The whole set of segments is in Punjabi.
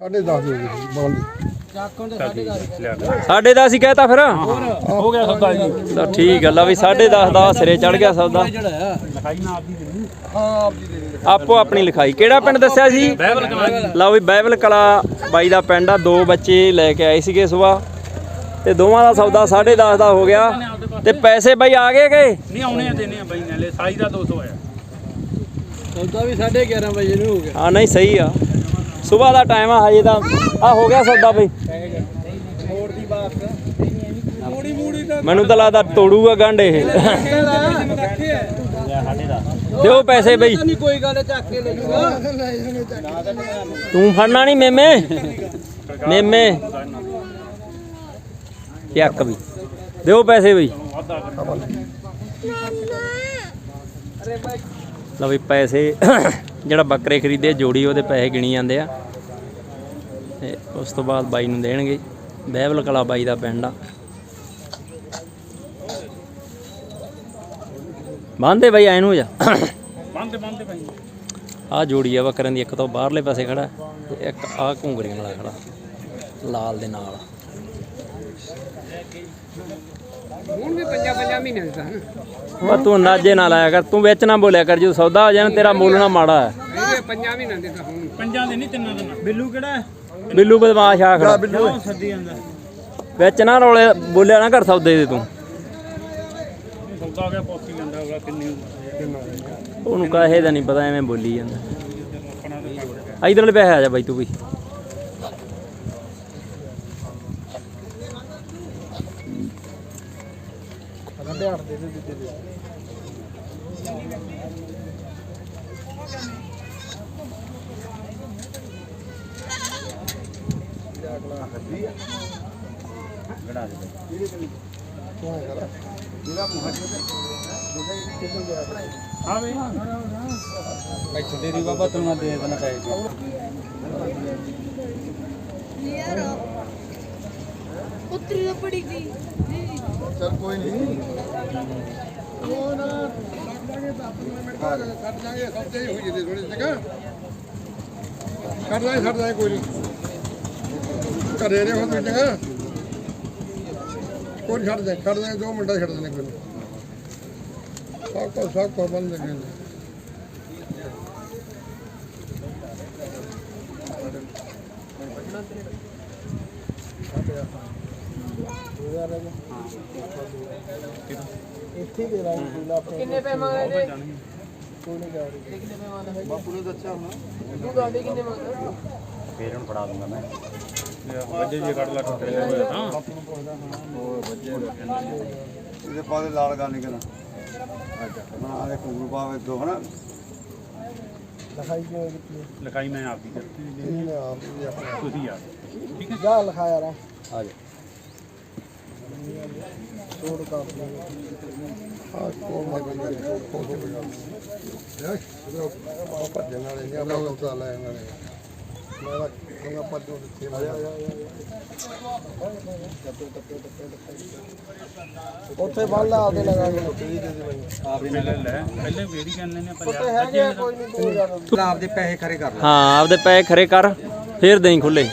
ਸਾਢੇ 10 ਹੋ ਗਏ ਬੋਲ ਸਾਡੇ ਦਾ ਅਸੀਂ ਕਹਿਤਾ ਫਿਰ? ਹੋ ਗਿਆ ਸੌਦਾ ਜੀ। ਤਾਂ ਠੀਕ ਗੱਲ ਆ ਵੀ 10.5 ਦਾ ਸਿਰੇ ਚੜ ਗਿਆ ਸੌਦਾ। ਆਪੋ ਆਪਣੀ ਲਿਖਾਈ। ਕਿਹੜਾ ਪਿੰਡ ਦੱਸਿਆ ਸੀ? ਲਓ ਵੀ ਬਾਈਬਲ ਕਲਾ ਬਾਈ ਦਾ ਪਿੰਡ ਆ ਦੋ ਬੱਚੇ ਲੈ ਕੇ ਆਏ ਸੀਗੇ ਸਵੇਰ। ਤੇ ਦੋਵਾਂ ਦਾ ਸੌਦਾ 10.5 ਦਾ ਹੋ ਗਿਆ। ਤੇ ਪੈਸੇ ਬਾਈ ਆ ਗਏ ਕਿ? ਨਹੀਂ ਆਉਣੇ ਆ ਦੇਣੇ ਆ ਬਾਈ ਨਾਲੇ ਸਾਈ ਦਾ 200 ਆਇਆ ਸੌਦਾ ਵੀ 11:30 ਵਜੇ ਨੂੰ ਹੋ ਗਿਆ। ਹਾਂ ਨਹੀਂ ਸਹੀ ਆ। ਸਵੇਰ ਦਾ ਟਾਈਮ ਆ ਹਜੇ ਤਾਂ ਆ ਹੋ ਗਿਆ ਸੌਦਾ ਬਈ। ਮੈਨੂੰ ਤਾਂ ਲੱਗਦਾ ਤੋੜੂਗਾ ਗੰਢ ਇਹ। ਦਿਓ ਪੈਸੇ ਬਈ। ਨਹੀਂ ਕੋਈ ਗੱਲ ਚੱਕ ਕੇ ਲੈ ਜੂਗਾ ਤੂੰ ਫੜਨਾ ਨਹੀਂ ਮੇਮੇ। ਮੇਮੇ। ਚੱਕ ਵੀ ਦਿਓ ਪੈਸੇ ਬਈ। ਲਓ ਵੀ ਪੈਸੇ। ਜਿਹੜਾ ਬੱਕਰੇ ਖਰੀਦੇ ਜੋੜੀ ਉਹਦੇ ਪੈਸੇ ਗਿਣੀ ਜਾਂਦੇ ਆ। ਤੇ ਉਸ ਤੋਂ ਬਾਅਦ ਬਾਈ ਨੂੰ ਦੇਣਗੇ। ਬਹਿਬਲ ਕਲਾ ਬਾਈ ਦਾ ਪਿੰਡ ਆ। ਬੰਦੇ ਬਾਈ ਐਨੂੰ ਜਾ। ਬੰਦੇ ਬੰਦੇ ਬਾਈ ਆ ਜੋੜੀ ਆ ਬੱਕਰਿਆਂ ਦੀ ਇੱਕ ਤੋਂ ਬਾਹਰਲੇ ਪਾਸੇ ਖੜਾ ਤੇ ਇੱਕ ਆ ਘੁੰਗਰੀਆਂ ਵਾਲਾ ਖੜਾ ਲਾਲ ਦੇ ਨਾਲ। ਹੁਣ ਵੀ ਪੰਜਾਂ ਪੰਜਾਂ ਮਹੀਨੇ ਦਾ ਹਨ। ਪਰ ਤੂੰ ਅੰਦਾਜ਼ੇ ਨਾਲ ਆਇਆ ਕਰ ਤੂੰ ਵਿੱਚ ਨਾ ਬੋਲਿਆ ਕਰ ਜਦੋਂ ਸੌਦਾ ਹੋ ਜਾਣਾ ਤੇਰਾ ਮੁੱਲ ਨਾ ਮਾੜਾ ਹੈ। ਇਹ ਪੰਜਾਂ ਮਹੀਨੇ ਦੇ ਤਾਂ ਹੁਣ। ਪੰਜਾਂ ਦੇ ਨਹੀਂ ਤਿੰਨਾਂ ਦੇ ਬਿੱਲੂ ਕਿਹੜਾ ਹੈ? ਬਿੱਲੂ ਬਦਮਾਸ਼ ਆ ਖੜਾ। ਉਹ ਸੱਦੀ ਜਾਂਦਾ? ਵਿੱਚ ਨਾ ਰੋਲੇ ਬੋਲਿਆ ਨਾ ਕਰ ਸੌਦੇ ਦੇ ਤੂੰ। ਸੌਦਾ ਹੋ ਗਿਆ ਪੋਸੀ ਜਾਂਦਾ ਅਗਲਾ ਕਿੰਨੀ ਉਹਨੂੰ ਕਾਹੇ ਦਾ ਨਹੀਂ ਪਤਾ ਐਵੇਂ ਬੋਲੀ ਜਾਂਦਾ। ਆਪਣਾ ਤੇ ਪੱਕ ਇਧਰਲੇ ਪੈਸੇ ਆ ਜਾ ਬਾਈ ਤੂੰ ਵੀ। साढ़े आठ दे दे दे बाबा तुम्हारा देना चाहिए ਉੱਤਰੀ ਤਾਂ ਬੜੀ ਗਈ। ਚਲ ਕੋਈ ਨਹੀਂ ਉਹ ਨਾ। ਕੱਢ ਜਾਗੇ ਸੌਦੇ ਹੀ ਹੋਈ ਜੇ ਥੋੜੀ ਜਗ੍ਹਾ ਕੱਢ ਜਾਏ ਛੱਡ ਜਾਏ ਕੋਈ ਨਹੀਂ ਘਰੇ ਰਹੇ ਹੋ ਤੁਸੀਂ ਜਗ੍ਹਾ ਕੋਈ ਛੱਡ ਦੇ ਛੱਡ ਦੇ ਦੋ ਮਿੰਟਾਂ 'ਚ ਛੱਡ ਦੇਣੇ ਕੋਈ। ਸਭ ਕੋ ਸਭ ਕੋ ਬੰਦ ਲੱਗੇ ਨੇ ਕਿੰਨੇ ਪੈਸੇ ਮੰਗਦੇ ਨੇ ਬਾਪੂ ਨੇ ਦੱਸਿਆ ਹੋਣਾ। ਤੂੰ ਗਾਡੀ ਕਿੰਨੇ ਮੰਗਦਾ? ਵੱਜੇ ਜੇ ਕੱਢ ਲਾ ਟੁੱਟੇ ਜੇ ਹੋਇਆ ਤਾਂ ਇਹਦੇ ਪਾਦੇ ਲਾਲ ਗਾ ਨਹੀਂ ਕਰਾਂ ਨਾ ਆਲੇ ਕੁਗੂ ਪਾਵੇ ਦੋ ਹਨਾ? ਲਿਖਾਈ ਮੈਂ ਆਪਦੀ ਕਰਤੀ ਇਹਨੇ ਆਪ ਵੀ ਆਪਣਾ ਤੁਸੀਂ ਆ ਜਾ ਲਿਖਾਇਆ ਰਾ ਮੈਂ ਕੋਈ ਗੱਲ ਕੋਈ ਗੱਲ ਉਹ ਨਹੀਂ ਆਪਣਾ ਮੈਂ ਆ ਜਾ ਉੱਥੇ ਬੰਨ ਲਾ ਆਪਦੇ ਲਗਾ ਕੇ ਆਪਦੀ ਨਾਲ ਲੈ ਪਹਿਲੇ ਵੇੜੀ ਕਹਿੰਦੇ ਨੇ ਪੰਜਾਬ ਹੈਗੇ ਕੋਈ ਨਹੀਂ ਤੂੰ ਜਾ ਤੂੰ ਆਪਦੇ ਪੈਸੇ ਖਰੇ ਕਰ ਲੈ। ਹਾਂ ਆਪਦੇ ਪੈਸੇ ਖਰੇ ਕਰ ਫੇਰ ਦੇਈ ਖੁੱਲੇ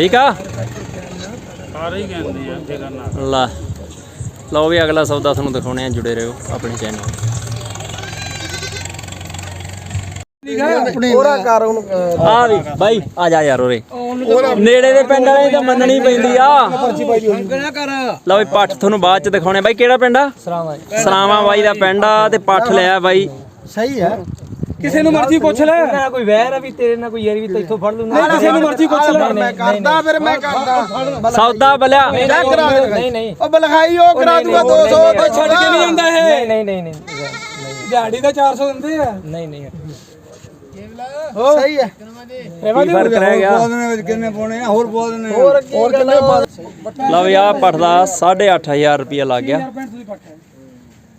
ਠੀਕ ਆ? ਸਾਰੇ ਹੀ ਕਹਿੰਦੇ ਆ ਜੇ ਕਰਨਾ। ਲਾ। ਲਓ ਵੀ ਅਗਲਾ ਸੌਦਾ ਤੁਹਾਨੂੰ ਦਿਖਾਉਣੇ ਆ ਜੁੜੇ ਰਹੋ ਆਪਣੇ ਚੈਨਲ ਪੂਰਾ ਕਰ ਉਹਨੂੰ ਆ ਵੀ ਬਾਈ ਆ ਜਾ ਯਾਰ ਉਰੇ। ਨੇੜੇ ਦੇ ਪਿੰਡ ਵਾਲੇ ਤਾਂ ਮੰਨਣੀ ਪੈਂਦੀ ਆ। ਲਓ ਵੀ ਪੱਠ ਤੁਹਾਨੂੰ ਬਾਅਦ ਚ ਦਿਖਾਉਣੇ ਬਾਈ ਕਿਹੜਾ ਪਿੰਡ ਆ? ਸਲਾਮਾ ਬਾਈ ਦਾ ਪਿੰਡ ਆ ਤੇ ਪੱਠ ਲਿਆ ਬਾਈ। ਸਹੀ ਹੈ। ਕਿਸੇ ਨੂੰ ਮਰਜ਼ੀ ਪੁੱਛ ਲੈ। ਨਾ ਕੋਈ ਵਹਿਰ ਆ ਵੀ ਤੇਰੇ ਨਾਲ ਕੋਈ ਯਾਰੀ ਵੀ ਤੈਥੋਂ ਫੜ ਲੂ ਨਾ ਕਿਸੇ ਨੂੰ ਮਰਜ਼ੀ ਪੁੱਛ ਲੈ। ਮੈਂ ਕਰਦਾ ਫਿਰ ਮੈਂ ਕਰਦਾ। ਸੌਦਾ ਬਲਿਆ। ਨਹੀਂ ਨਹੀਂ ਉਹ ਬਲਖਾਈ ਉਹ ਕਰਾ ਦੂਗਾ 200 ਤੇ ਛੱਡ ਕੇ ਨਹੀਂ ਜਾਂਦਾ ਇਹ। ਨਹੀਂ ਨਹੀਂ ਨਹੀਂ ਦਿਹਾੜੀ ਦਾ 400 ਦਿੰਦੇ ਆ। ਨਹੀਂ ਨਹੀਂ। ਸਹੀ ਹੈ। ਕੀ ਫ਼ਰਕ ਰਹਿ ਗਿਆ? ਵਿੱਚ ਕਿੰਨੇ ਪਾਉਣੇ ਆ ਹੋਰ ਬਹੁਤ ਨੇ ਹੋਰ ਕਿੰਨੇ ਲਓ ਵੀ ਆ ਪੱਠ ਦਾ 8500 ਰੁਪਇਆ ਲੱਗ ਗਿਆ।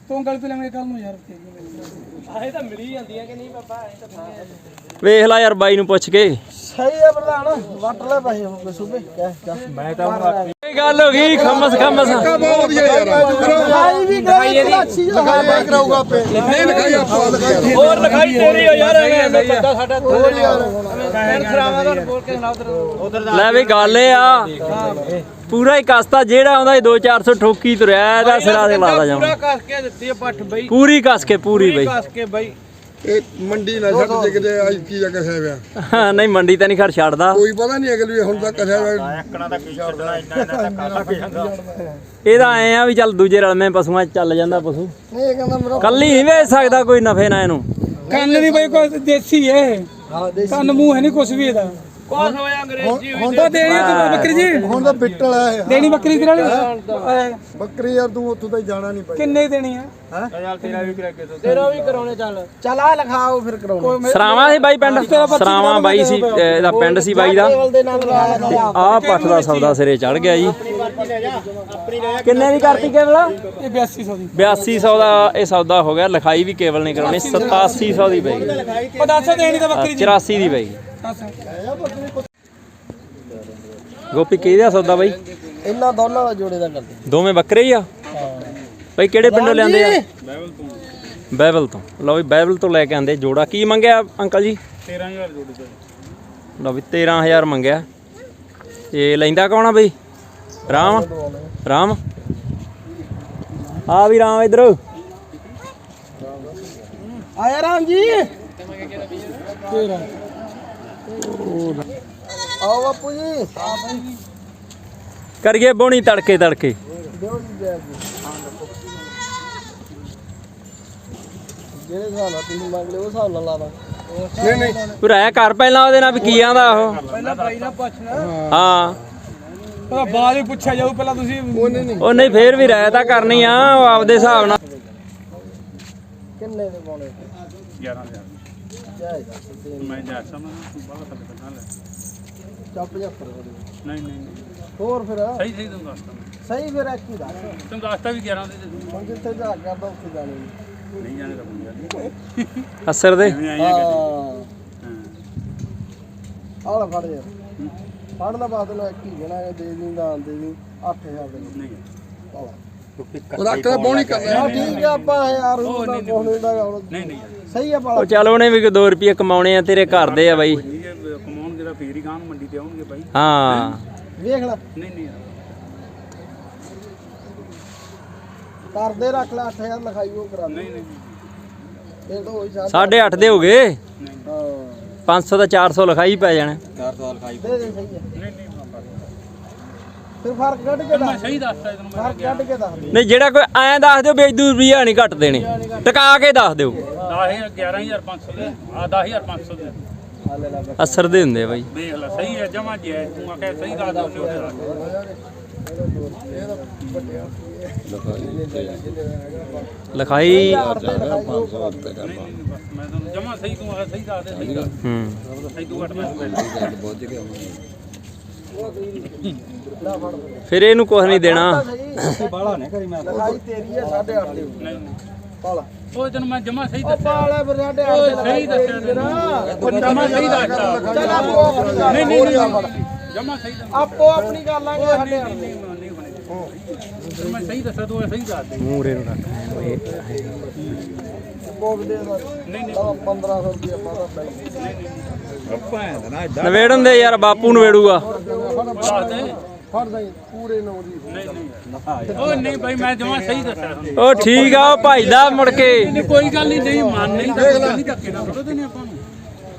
ਤੂੰ ਗੱਲ ਤੇ ਲੈਣੇ ਕੱਲ ਨੂੰ ਯਾਰ ਵੇਖ ਲੈ ਯਾਰ ਬਾਈ ਨੂੰ ਪੁੱਛ ਕੇ। ਸਹੀ ਹੈ ਪ੍ਰਧਾਨ ਵੱਟ ਲੈ ਪੈਸੇ ਹੁਣ ਸੂਬੇ। ਕਹਿ ਜਾ ਮੈਂ ਤਾਂ ਇਹ ਗੱਲ ਹੋ ਗਈ ਖਮਸ ਖਮਸ। ਬਹੁਤ ਵਧੀਆ ਯਾਰ। ਲਿਖਾਈ ਵੀ ਕਰਾਈ ਇਹਦੀ। ਅੱਛੀ ਲਿਖਾਈ ਇਹ ਕਰਾਊਗਾ ਆਪੇ। ਨਹੀਂ ਲਿਖਾਈ ਆਪਾਂ ਲਿਖਾਈ ਹੋਰ ਲਿਖਾਈ ਤੇਰੀ ਹੋ ਯਾਰ ਬੰਦਾ ਸਾਡਾ ਲੈ ਵੀ ਗੱਲ ਇਹ ਆ। ਪੂਰਾ ਹੀ ਕਸਤਾ ਜਿਹੜਾ ਆਉਂਦਾ 2-400 ਠੋਕੀ ਤੁਰਿਆ ਇਹਦਾ ਸਿਰਾ ਤੇ ਲਾਦਾ ਜਾਵਾਂ। ਕੱਸ ਕੇ ਦਿੱਤੀ ਹੈ ਪੱਠ ਬਈ। ਪੂਰੀ ਕਸ ਕੇ ਪੂਰੀ ਬਈ। ਕੱਸ ਕੇ ਬਈ। ਇਹ ਮੰਡੀ ਨਾ ਛੱਡ ਜੇ ਕਿਤੇ ਅੱਜ ਕੀ ਜਗ੍ਹਾ ਹੈ ਵਿਆ ਨਹੀਂ ਮੰਡੀ ਤਾਂ ਨਹੀਂ ਖਰ ਛੱਡਦਾ। ਕੋਈ ਪਤਾ ਨਹੀਂ ਅਗਲੀ ਹੁਣ ਤੱਕ ਕਸਿਆ ਐ ਆ ਵੀ ਚੱਲ ਦੂਜੇ ਰਲਵੇਂ ਪਸ਼ੂਆਂ 'ਚ ਚੱਲ ਜਾਂਦਾ ਪਸ਼ੂ। ਨਹੀਂ ਇਹ ਕਹਿੰਦਾ ਮੇਰਾ ਕੱਲੀ ਨਹੀਂ ਵੇਚ ਸਕਦਾ ਕੋਈ ਨਫੇ ਨਾ ਇਹਨੂੰ। ਕੰਨ ਦੀ ਬਈ ਕੋਈ ਦੇਸੀ ਹੈ ਹਾਂ ਦੇਸੀ ਕੰਨ ਮੂੰਹ ਹੈ ਨਹੀਂ ਕੁਛ ਵੀ ਇਹਦਾ। ਕੋਸ ਹੋਇਆ ਅੰਗਰੇਜ਼ੀ ਹੁਣ ਤਾਂ ਦੇਣੀ ਤੂੰ ਬੱਕਰੀ ਜੀ। ਹੁਣ ਤਾਂ ਬਿੱਟਲ ਹੈ ਦੇਣੀ ਬੱਕਰੀ ਤੇਰੇ ਵਾਲੀ? ਬੱਕਰੀ ਯਾਰ ਤੂੰ ਉੱਥੋਂ ਤਾਂ ਜਾਣਾ ਨਹੀਂ ਪਈ ਕਿੰਨੇ ਦੇਣੀ ਹੈ? ਤੇਰਾ ਵੀ ਕਰਾਉਣੇ ਚੱਲ। ਚੱਲ ਆ ਲਿਖਾਓ ਫਿਰ ਕਰਾਉਣੇ। ਸਰਾਵਾਂ ਸੀ ਬਾਈ ਪਿੰਡ? ਸਰਾਵਾਂ ਬਾਈ ਸੀ ਇਹਦਾ ਪਿੰਡ ਸੀ ਬਾਈ ਦਾ। ਆਹ ਪੱਠ ਦਾ ਸੌਦਾ ਸਿਰੇ ਚੜ ਗਿਆ ਜੀ। ਕਿੰਨੇ ਦੀ ਕਰਤੀ ਕੇਵਲ? ਇਹ 8200 ਦੀ। 8200 ਦਾ ਇਹ ਸੌਦਾ ਹੋ ਗਿਆ ਲਿਖਾਈ ਵੀ ਕੇਵਲ ਨਹੀਂ ਕਰਾਉਣੀ 8700 ਦੀ ਪਏਗੀ ਉਹ ਦੱਸ ਦੇਣੀ ਤਾਂ ਬੱਕਰੀ ਜੀ 84 ਦੀ ਦੱਸ ਗੋਪੀ ਕਿਹਦਾ ਸੌਦਾ ਬਾਈ? ਇਹਨਾਂ ਦੋਨਾਂ ਦਾ ਜੋੜੇ ਦਾ ਕਰਦੇ। ਦੋਵੇਂ ਬੱਕਰੇ ਹੀ ਆ? ਬਾਈ ਕਿਹੜੇ ਪਿੰਡੋਂ ਲਿਆਂਦੇ ਆ? ਬਾਈਬਲ ਤੋਂ। ਲਓ ਵੀ ਬਾਈਬਲ ਤੋਂ ਲੈ ਕੇ ਆਂਦੇ ਜੋੜਾ। ਕੀ ਮੰਗਿਆ ਅੰਕਲ ਜੀ? 13000 ਜੋੜੀ ਤੇ ਲਓ ਵੀ 13000 ਮੰਗਿਆ। ਇਹ ਲੈਂਦਾ ਕੌਣ ਆ ਬਈ? ਰਾਮ? ਰਾਮ? ਆ ਵੀ ਰਾਮ ਇਧਰ। ਆਇਆ ਰਾਮ ਜੀ? ਤੇਰਾ। ਆਓ ਬਾਪੂ ਜੀ। ਕਰੀਏ ਬੋਣੀ ਤੜਕੇ ਤੜਕੇ। ਦਿਓ ਜੀ ਜਿਹੜੇ ਹਿਸਾਬ ਨਾਲ ਤੁਸੀਂ ਮੰਗ ਲਿਓ ਉਸ ਹਿਸਾਬ ਨਾਲ ਲਾ ਦਾਂ ਨਹੀਂ ਨਹੀਂ। ਰਹਿ ਕਰ ਪਹਿਲਾਂ ਉਹਦੇ ਨਾਲ ਵੀ ਕੀ ਆਂਦਾ ਉਹ। ਪਹਿਲਾਂ ਬਾਈ ਨਾਲ ਪੁੱਛਣਾ ਹਾਂ। ਉਹਦਾ ਬਾਅਦ ਵਿੱਚ ਪੁੱਛਿਆ ਜਾਊ ਪਹਿਲਾਂ ਤੁਸੀਂ ਉਹ ਨਹੀਂ ਨਹੀਂ। ਉਹ ਨਹੀਂ ਫੇਰ ਵੀ ਰਹਿ ਤਾਂ ਕਰਨੀ ਆ ਉਹ ਆਪਦੇ ਹਿਸਾਬ ਨਾਲ। ਕਿੰਨੇ ਦੇ ਪਾਉਣੇ? 11000 ਜੈ ਜੀ ਮੈਂ ਜਾ ਸਮਝ ਤੂੰ ਬਾਹਰ ਤੱਕ ਤਾਂ ਲੈ। ਚੱਪ ਜਾ ਨਹੀਂ ਨਹੀਂ ਨਹੀਂ। ਹੋਰ ਫਿਰ? ਸਹੀ ਸਹੀ ਤੈਨੂੰ ਦੱਸਦਾ ਮੈਂ। ਸਹੀ ਫਿਰ ਇੱਕ ਹੀ ਦੱਸ। ਤੈਨੂੰ ਦੱਸਤਾ ਵੀ 11 ਦੇ ਦੇ ਦੂੰ। ਹੁਣ ਜਿੱਥੇ ਜਾ ਕਰਦਾ ਉੱਥੇ ਜਾਣੀ ਨਹੀਂ। ਨਹੀਂ ਜਾਣੇ ਤਾਂ ਅਸਰ ਦੇ। ਐਵੇਂ ਆਈਆਂ ਕਿ ਹਾਂ। ਹਾਂ ਆਹ ਲੈ ਫੜ ਯਾਰ। ਫੜ ਲੈ ਬਾਅਦ ਨੂੰ ਇੱਕ ਹੀ ਦੇਣਾ ਹੈ, ਦੇ ਦੀ ਦਾਨ ਦੇ ਦੀ 8000 ਦੇ। ਨਹੀਂ। ਉਹ ਰੱਖ ਲੈ ਬੋਣੀ ਕਰ ਲੈ ਹਾਂ ਠੀਕ ਆ ਆਪਾਂ ਯਾਰ ਉਹ ਦਾ ਦਾ ਨਹੀਂ ਨਹੀਂ। ਯਾਰ। ਸਹੀ ਆ ਉਹ ਚੱਲ ਉਹਨੇ ਵੀ 2 ਰੁਪਏ ਕਮਾਉਣੇ ਆ ਤੇਰੇ ਘਰ ਦੇ ਆ ਬਾਈ। ਕਮਾਉਣਗੇ ਤਾਂ ਫੇਰ ਹੀ ਗਾਂ ਨੂੰ ਮੰਡੀ ਤੇ ਆਉਣਗੇ ਬਾਈ। ਹਾਂ। ਵੇਖ ਲੈ। ਨਹੀਂ ਨਹੀਂ। ਕਰਦੇ ਰੱਖ ਲੈ 8000 ਲਿਖਾਈ ਉਹ ਕਰਾ ਦੇ। ਨਹੀਂ ਨਹੀਂ ਇਹ ਤਾਂ ਹੋਈ ਸਾਢੇ 8.5 ਦੇ ਹੋ ਗਏ? ਹਾਂ। 500 ਦਾ 400 ਲਿਖਾਈ ਪੈ ਜਾਣਾ। ਦੇ ਦੇ ਸਹੀ ਆ। ਨਹੀਂ ਨਹੀਂ। ਬਾਬਾ ਫਿਰ ਫ਼ਰਕ ਕੱਢ ਕੇ ਮੈਂ ਦੱਸ ਸਹੀ ਦੱਸਦਾ ਤੈਨੂੰ ਮੈਂ ਫ਼ਰਕ ਕੱਢ ਕੇ ਦੱਸ ਦੇ। ਨਹੀਂ ਜਿਹੜਾ ਕੋਈ ਐਂ ਦੱਸ ਦਿਓ ਇਦੂ ਰੁਪਈਆ ਨਹੀਂ ਘੱਟ ਦੇਣੇ। ਟਕਾ ਕੇ ਦੱਸ ਦਿਓ। 10000 11500 ਦੇ। ਆ 10500 ਦੇ। ਅਸਰ ਦੇ ਹੁੰਦੇ ਆ ਬਾਈ। ਵੇਖ ਲੈ ਸਹੀ ਹੈ ਜਮਾ ਜੀ ਹੈ। ਤੂੰ ਆਖਿਆ ਸਹੀ ਦੱਸ ਦੋ ਉਹਨੇ ਉਹਦੇ ਦੱਸ ਲਿਖਾਈ ਮੈਂ ਤੈਨੂੰ ਜਮਾ ਸਹੀ ਤੂੰ ਸਹੀ ਦੱਸ ਦੇ ਸਹੀ ਦੱਸ ਹੂੰ ਸਹੀ ਤੂੰ ਘੱਟ ਮੈਂ ਫਿਰ ਇਹਨੂੰ ਕੁਝ ਨਹੀਂ ਦੇਣਾ। ਸਹੀ ਬਾਲਾ ਨੇ ਕਰੀ ਮੈਂ। ਲਿਖਾਈ ਤੇਰੀ ਹੈ 8.5 ਦੇ। ਨਹੀਂ ਨਹੀਂ ਪਾਲਾ ਉਹ ਤੈਨੂੰ ਮੈਂ ਜਮਾ ਸਹੀ ਦੱਸਿਆ। ਪਾਲਾ ਫਿਰ 8.5 ਦੇ ਸਹੀ ਦੱਸਿਆ ਤੈਨੂੰ। ਜਮਾ ਸਹੀ ਦੱਸਦਾ ਚੱਲ ਆਪੋ ਆਪਣੀ ਗੱਲ ਨਹੀਂ ਨਹੀਂ ਨਹੀਂ ਜਮਾ ਸਹੀ ਦੱਸ ਆਪੋ ਆਪਣੀ ਕਰ ਲਾਂਗੇ 8.5 ਨਹੀਂ ਨਹੀਂ ਨਹੀਂ ਹੋਣੀ ਮੈਂ ਸਹੀ ਦੱਸਿਆ ਤੂੰ ਸਹੀ ਦੱਸ ਦੇ। ਮੂਰੇ ਨੂੰ ਰੱਖ। ਬੋਗ ਦੇ। ਦਾ ਨਹੀਂ। ਨਹੀਂ 1500 ਰੁਪਏ ਪਾਦਾ ਪੈ ਨਵੇੜਨ ਦੇ ਯਾਰ ਬਾਪੂ ਨਵੇੜੂਗਾ ਦੱਸ ਦੇ ਫੜ ਦੇ ਪੂਰੇ ਨੌ ਦੀ ਨਹੀਂ ਨਹੀਂ ਉਹ ਨਹੀਂ ਭਾਈ ਮੈਂ ਜਮਾ ਸਹੀ ਦੱਸਿਆ। ਤੁਹਾਨੂੰ ਉਹ ਠੀਕ ਆ ਉਹ ਭਾਈ ਦਾ ਮੁੜ ਕੇ। ਕੋਈ ਗੱਲ ਨਹੀਂ ਨਹੀਂ ਮੰਨ ਨਹੀਂ ਤਾਂ ਨਹੀਂ ਧੱਕੇ ਨਾਲ ਥੋੜਾ ਦੇਣੇ ਆਪਾਂ ਨੂੰ।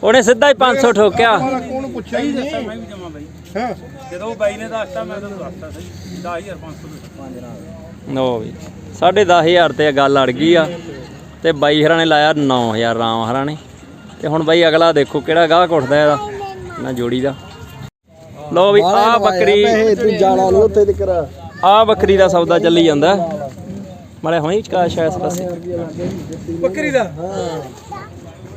ਉਹਨੇ ਸਿੱਧਾ ਹੀ 500 ਠੋਕਿਆ। ਕੋਣ ਪੁੱਛਿਆ ਸਹੀ ਦੱਸਿਆ ਮੈਂ ਵੀ ਜਮਾ ਬਾਈ। ਹਾਂ ਜਦੋਂ ਬਾਈ ਨੇ ਦੱਸਤਾ ਮੈਂ ਤੁਹਾਨੂੰ ਦੱਸਤਾ ਸਹੀ। 10500 ਦੇ ਨੋ ਵੀ 10500 ਤੇ ਗੱਲ ਅੜ ਗਈ ਆ। ਤੇ ਬਾਈ ਹਰਾਂ ਨੇ ਲਾਇਆ 9000 ਰਾਮ ਹਰਾਂ ਨੇ। ਤੇ ਹੁਣ ਬਾਈ ਅਗਲਾ ਦੇਖੋ ਕਿਹੜਾ ਗਾਹਕ ਉੱਠਦਾ ਇਹਦਾ ਨਾ ਜੋੜੀ ਦਾ। ਲੋ ਵੀ ਆ ਬੱਕਰੀ ਤੂੰ ਜਾਣਾ ਨਹੀਂ ਉੱਥੇ ਤੇ ਕਰਾ ਆ ਬੱਕਰੀ ਦਾ ਸੌਦਾ ਚੱਲੀ ਜਾਂਦਾ। ਮਲੇ ਹੋਈ ਚਕਾ ਸ਼ਾਇਦ ਪਾਸੇ। ਬੱਕਰੀ ਦਾ? ਹਾਂ।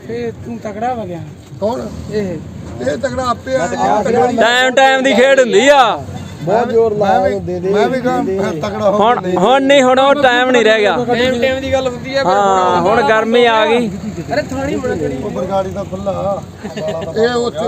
ਫੇ ਤੂੰ ਤਕੜਾ ਹੋ ਗਿਆ। ਕੌਣ? ਇਹ। ਇਹ ਤਗੜਾ ਆਪੇ ਆ। ਟਾਈਮ ਟਾਈਮ ਦੀ ਖੇਡ ਹੁੰਦੀ ਆ। ਬਹੁਤ ਜ਼ੋਰ ਲਾ ਦੇ ਦੇ ਮੈਂ ਵੀ ਤਕੜਾ ਹੋ ਹੁਣ ਹੁਣ ਨਹੀਂ ਹੁਣ ਉਹ ਟਾਈਮ ਨਹੀਂ ਰਹਿ ਗਿਆ। ਟਾਈਮ ਟਾਈਮ ਦੀ ਗੱਲ ਹੁੰਦੀ ਹੈ ਹਾਂ ਹੁਣ ਗਰਮੀ ਆ ਗਈ। ਅਰੇ ਥਾਣੀ ਬੜਾ ਉਹ ਬਰਗਾੜੀ ਦਾ ਖੁੱਲਾ ਇਹ ਉੱਥੇ